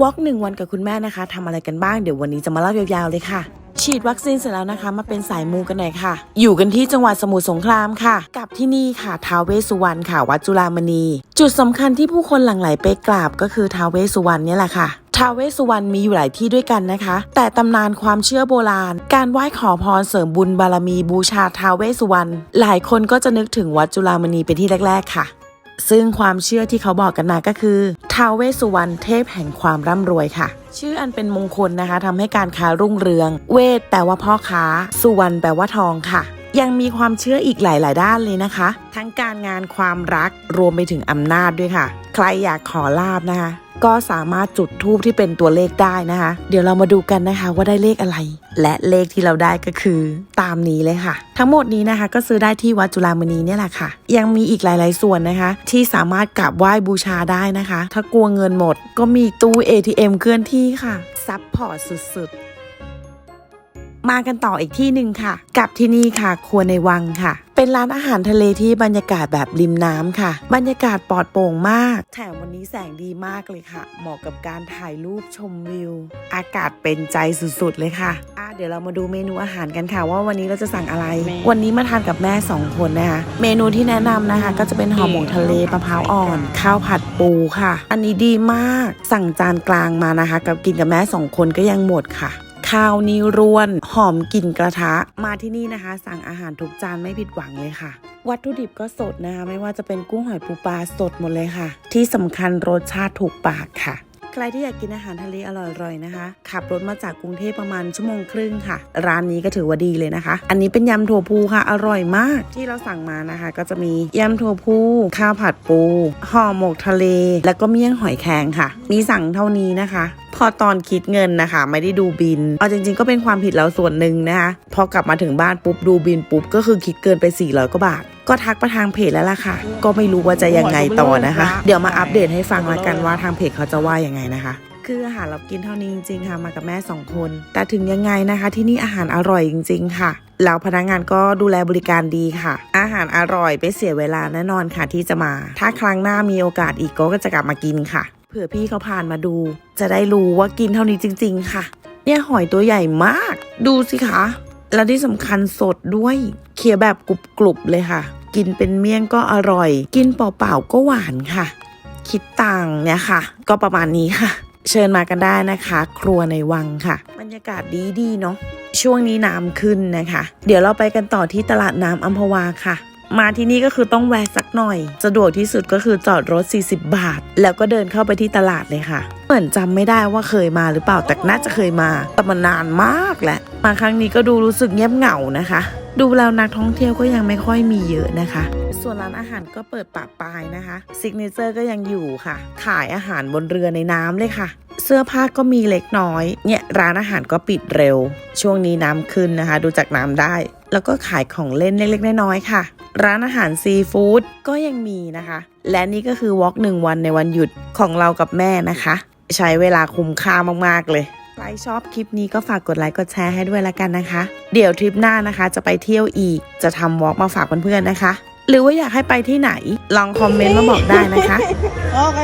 วอล์กหนึ่งวันกับคุณแม่นะคะทำอะไรกันบ้างเดี๋ยววันนี้จะมาเล่ายาวๆเลยค่ะฉีดวัคซีนเสร็จแล้วนะคะ มาเป็นสายมูกันหน่อยค่ะ อยู่กันที่จังหวัดสมุทรสงครามค่ะ กับที่นี่ค่ะท้าวเวสุวรรณค่ะ วัดจุฬามณี จุดสำคัญที่ผู้คนหลั่งไหลไปกราบก็คือท้าวเวสุวรรณเนี่ยแหละค่ะท้าวเวสุวรรณมีอยู่หลายที่ด้วยกันนะคะ แต่ตำนานความเชื่อโบราณ การไหว้ขอพรเสริมบุญบารมีบูชาท้าวเวสุวรรณหลายคนก็จะนึกถึงวัดจุฬามณีเป็นที่แรก ๆ ค่ะ ซึ่งความเชื่อที่เขาบอกกันมาก็คือท้าวเวสสุวรรณเทพแห่งความร่ำรวยค่ะ ชื่ออันเป็นมงคลนะคะทำให้การค้ารุ่งเรือง เวทแปลว่าพ่อค้า สุวรรณแปลว่าทองค่ะ ยังมีความเชื่ออีกหลาย ๆ ด้านเลยนะคะ ทั้งการงานความรักรวมไปถึงอำนาจด้วยค่ะ ใครอยากขอลาบนะคะ ก็สามารถจุดทูบที่เป็นตัวเลขได้นะคะ เดี๋ยวเรามาดูกันนะคะว่าได้เลขอะไร และเลขที่เราได้ก็คือตามนี้เลยค่ะ ทั้งหมดนี้นะคะ ก็ซื้อได้ที่วัดจุฬามณีเนี่ยแหละค่ะ ยังมีอีกหลาย ๆ ส่วนนะคะ ที่สามารถกราบไหว้บูชาได้นะคะ ถ้ากลัวเงินหมด ก็มีตู้ ATM เคลื่อนที่ค่ะซับพอร์ตสุด ๆ มากันต่ออีกที่หนึ่งค่ะ กับที่นี่ค่ะ ครัวในวังค่ะเป็นร้านอาหารทะเลที่บรรยากาศแบบริมน้ำค่ะ บรรยากาศปลอดโปร่งมาก แถมวันนี้แสงดีมากเลยค่ะ เหมาะกับการถ่ายรูปชมวิว อากาศเป็นใจสุดๆเลยค่ะอะ เดี๋ยวเรามาดูเมนูอาหารกันค่ะ ว่าวันนี้เราจะสั่งอะไร วันนี้มาทานกับแม่สองคนนะคะ เมนูที่แนะนำนะคะ ก็จะเป็นห่อหมกทะเลมะพร้าวอ่อน ข้าวผัดปูค่ะ อันนี้ดีมาก สั่งจานกลางมานะคะ กับกินกับแม่สองคนก็ยังหมดค่ะ ข้าวนี่ร่วน หอมกลิ่นกระทะ มาที่นี่นะคะ สั่งอาหารทุกจานไม่ผิดหวังเลยค่ะ วัตถุดิบก็สดนะคะ ไม่ว่าจะเป็นกุ้งหอยปูปลาสดหมดเลยค่ะ ที่สำคัญรสชาติถูกปากค่ะใครที่อยากกินอาหารทะเลอร่อยๆนะคะ ขับรถมาจากกรุงเทพประมาณชั่วโมงครึ่งค่ะ ร้านนี้ก็ถือว่าดีเลยนะคะ อันนี้เป็นยำถั่วพูค่ะ อร่อยมาก ที่เราสั่งมานะคะ ก็จะมียำถั่วพูข้าวผัดปูห่อหมกทะเล แล้วก็เมี่ยงหอยแครงค่ะ มีสั่งเท่านี้นะคะ พอตอนคิดเงินนะคะ ไม่ได้ดูบิน เอาจริง ๆ ก็เป็นความผิดเราส่วนหนึ่งนะคะ พอกลับมาถึงบ้านปุ๊บดูบินปุ๊บ ก็คือคิดเกินไป 400กว่าบาท ก็ทักไปทางเพจแล้วล่ะค่ะ ก็ไม่รู้ว่าจะยังไงต่อนะคะ เดี๋ยวมาอัปเดตให้ฟังละกันว่าทางเพจเขาจะว่ายังไงนะคะคืออาหารเรากินเท่านี้จริงๆค่ะมากับแม่สองคน แต่ถึงยังไงนะคะ ที่นี่อาหารอร่อยจริง ๆ ค่ะแล้วพนักงานก็ดูแลบริการดีค่ะ อาหารอร่อยไม่เสียเวลาแน่นอนค่ะที่จะมา ถ้าครั้งหน้ามีโอกาสอีกก็จะกลับมากินค่ะ เผื่อพี่เขาผ่านมาดู จะได้รู้ว่ากินเท่านี้จริง ๆ ค่ะ เนี่ยหอยตัวใหญ่มาก ดูสิคะ แล้วที่สำคัญสดด้วยเคี้ยวแบบกรุบๆเลยค่ะ กินเป็นเมี่ยงก็อร่อย กินเปล่าๆก็หวานค่ะ คิดตังเนี่ยค่ะ ก็ประมาณนี้ค่ะ เชิญมากันได้นะคะ ครัวในวังค่ะ บรรยากาศดีๆเนาะช่วงนี้น้ำขึ้นนะคะ เดี๋ยวเราไปกันต่อที่ตลาดน้ำอัมพวาค่ะ มาที่นี่ก็คือต้องแวะสักหน่อย สะดวกที่สุดก็คือจอดรถ 40 บาท แล้วก็เดินเข้าไปที่ตลาดเลยค่ะ เหมือนจำไม่ได้ว่าเคยมาหรือเปล่าแต่น่าจะเคยมาแต่มันนานมากแหละมาครั้งนี้ก็ดูรู้สึกเงียบเหงานะคะ ดูแล้วนักท่องเที่ยวก็ยังไม่ค่อยมีเยอะนะคะ ส่วนร้านอาหารก็เปิดปะปายนะคะซิกเนเจอร์ก็ยังอยู่ค่ะ ขายอาหารบนเรือในน้ำเลยค่ะ เสื้อผ้าก็มีเล็กน้อย เนี่ยร้านอาหารก็ปิดเร็ว ช่วงนี้น้ำขึ้นนะคะ ดูจากน้ำได้ แล้วก็ขายของเล่นเล็กๆน้อยๆค่ะ ร้านอาหารซีฟู้ดก็ยังมีนะคะ และนี่ก็คือวอล์กหนึ่งวันในวันหยุดของเรากับแม่นะคะ ใช้เวลาคุ้มค่ามากๆเลย รชอบคลิปนี้ก็ฝากกดไลค์กดแชร์ให้ด้วยละกันนะคะ เดี๋ยวทริปหน้านะคะจะไปเที่ยวอีก จะทำวอล์กมาฝากเพื่อนๆนะคะ หรือว่าอยากให้ไปที่ไหน ลองคอมเมนต์มาบอกได้นะคะ โอเค